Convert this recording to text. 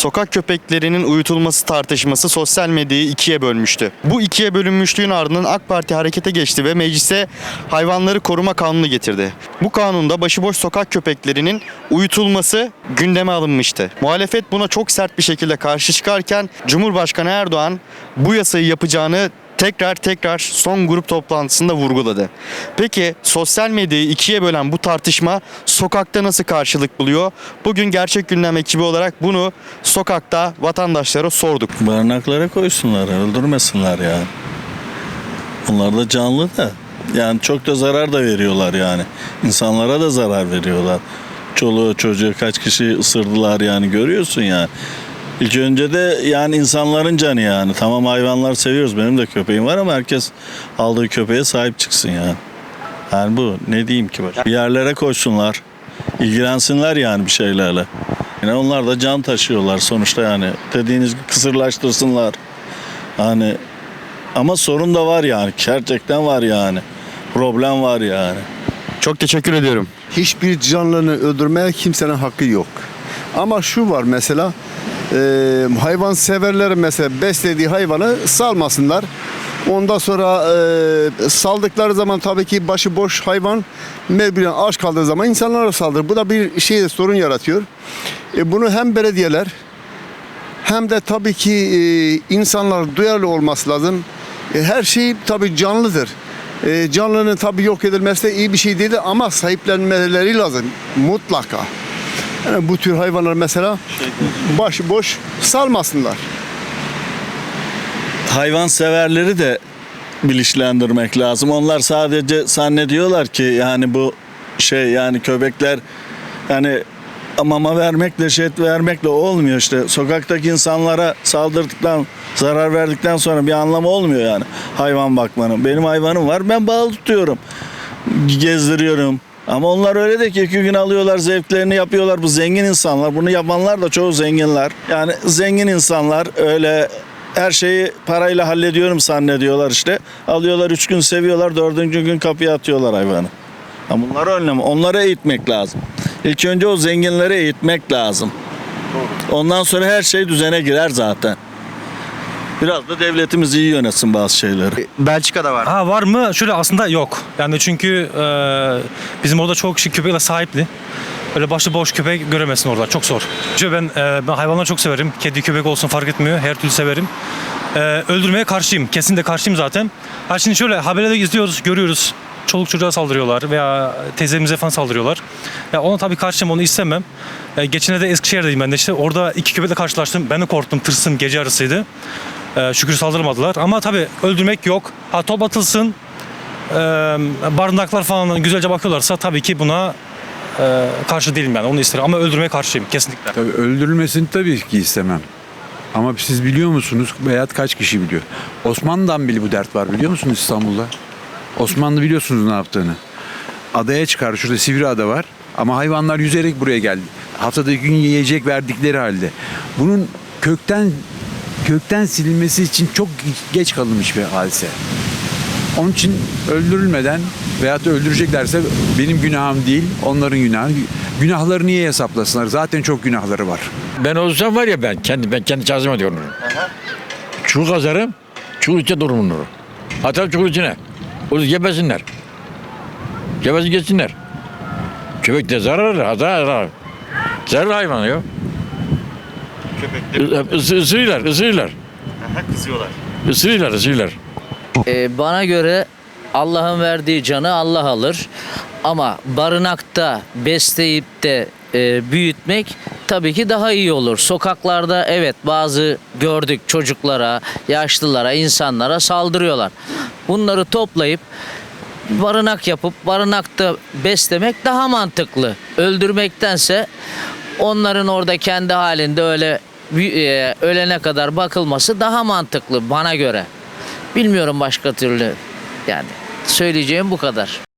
sokak köpeklerinin uyutulması tartışması sosyal medyayı ikiye bölmüştü. Bu ikiye bölünmüşlüğün ardından AK Parti harekete geçti ve meclise hayvanları koruma kanunu getirdi. Bu kanunda başıboş sokak köpeklerinin uyutulması gündeme alınmıştı. Muhalefet buna çok sert bir şekilde karşı çıkarken Cumhurbaşkanı Erdoğan bu yasayı yapacağını tekrar tekrar son grup toplantısında vurguladı. Peki sosyal medyayı ikiye bölen bu tartışma sokakta nasıl karşılık buluyor? Bugün Gerçek Gündem ekibi olarak bunu sokakta vatandaşlara sorduk. Barınaklara koysunlar, öldürmesinler yani. Onlar da canlı da. Yani çok da zarar da veriyorlar yani. İnsanlara da zarar veriyorlar. Çoluğu çocuğu kaç kişi ısırdılar yani görüyorsun yani. İlk önce de yani insanların canı yani. Tamam hayvanlar seviyoruz. Benim de köpeğim var ama herkes aldığı köpeğe sahip çıksın yani. Yani bu ne diyeyim ki başka? Bir yerlere koysunlar. ilgilensinler yani bir şeylerle. Yani onlar da can taşıyorlar sonuçta yani. Dediğiniz gibi kısırlaştırsınlar. Hani ama sorun da var yani. Gerçekten var yani. Problem var yani. Çok teşekkür ediyorum. Hiçbir canlını öldürmeye kimsenin hakkı yok. Ama şu var mesela e, hayvan severlerin mesela beslediği hayvanı salmasınlar. Ondan sonra e, saldıkları zaman tabii ki başıboş hayvan mecburen aç kaldığı zaman insanlara saldırır. Bu da bir şey sorun yaratıyor. E, bunu hem belediyeler hem de tabii ki e, insanlar duyarlı olması lazım. E, her şey tabii canlıdır. E, canlının tabii yok edilmesi de iyi bir şey değil ama sahiplenmeleri lazım mutlaka. Yani bu tür hayvanlar mesela başıboş salmasınlar. hayvan severleri de bilinçlendirmek lazım. Onlar sadece zannediyorlar ki yani bu şey yani köpekler yani mama vermekle şey vermekle olmuyor işte. Sokaktaki insanlara saldırdıktan zarar verdikten sonra bir anlamı olmuyor yani hayvan bakmanın. Benim hayvanım var ben bağlı tutuyorum. Gezdiriyorum. Ama onlar öyle de ki iki gün alıyorlar zevklerini yapıyorlar. Bu zengin insanlar. Bunu yapanlar da çoğu zenginler. Yani zengin insanlar öyle her şeyi parayla hallediyorum zannediyorlar işte. Alıyorlar üç gün seviyorlar dördüncü gün kapıya atıyorlar hayvanı. Ama bunları önleme. Onları eğitmek lazım. İlk önce o zenginleri eğitmek lazım. Ondan sonra her şey düzene girer zaten. Biraz da devletimiz iyi yönetsin bazı şeyleri. Belçika'da var. Ha var mı? Şöyle aslında yok. Yani çünkü e, bizim orada çok kişi köpekle sahipli. Öyle başlı boş köpek göremezsin orada. Çok zor. Çünkü ben, e, ben hayvanları çok severim. Kedi köpek olsun fark etmiyor. Her türlü severim. E, öldürmeye karşıyım. Kesin de karşıyım zaten. Ha şimdi şöyle haberlerde izliyoruz, görüyoruz. Çoluk çocuğa saldırıyorlar veya teyzemize falan saldırıyorlar. Ya ona tabii karşıyım onu istemem. E, geçene de Eskişehir'deydim ben de işte. Orada iki köpekle karşılaştım. Ben de korktum, tırsım. Gece yarısıydı. E, şükür saldırmadılar. Ama tabii öldürmek yok. Ha top atılsın. E, barınaklar falan güzelce bakıyorlarsa tabii ki buna e, karşı değilim yani onu isterim. Ama öldürmeye karşıyım kesinlikle. Tabii öldürülmesini tabii ki istemem. Ama siz biliyor musunuz veya kaç kişi biliyor? Osmanlı'dan bile bu dert var biliyor musunuz İstanbul'da? Osmanlı biliyorsunuz ne yaptığını. Adaya çıkar şurada Sivri Ada var ama hayvanlar yüzerek buraya geldi. Haftada gün yiyecek verdikleri halde. Bunun kökten kökten silinmesi için çok geç kalınmış bir hadise. Onun için öldürülmeden veyahut da öldüreceklerse benim günahım değil, onların günahı. Günahları niye hesaplasınlar? Zaten çok günahları var. Ben olsam var ya ben kendi ben kendi şahsıma diyorum. Çuğ kazarım, çuğ içe dururum onu. Atarım çuğun içine. Onu gebesinler. Gebesin geçsinler. Köpek de zarar, zarar, zarar. Hayvanı ya. Köpekleri Is, ısırırlar. kızıyorlar. Isırırlar, ısırırlar. Ee, bana göre Allah'ın verdiği canı Allah alır. Ama barınakta besleyip de e, büyütmek tabii ki daha iyi olur. Sokaklarda evet bazı gördük çocuklara, yaşlılara, insanlara saldırıyorlar. Bunları toplayıp barınak yapıp barınakta beslemek daha mantıklı. Öldürmektense onların orada kendi halinde öyle e, ölene kadar bakılması daha mantıklı bana göre. Bilmiyorum başka türlü yani. Söyleyeceğim bu kadar.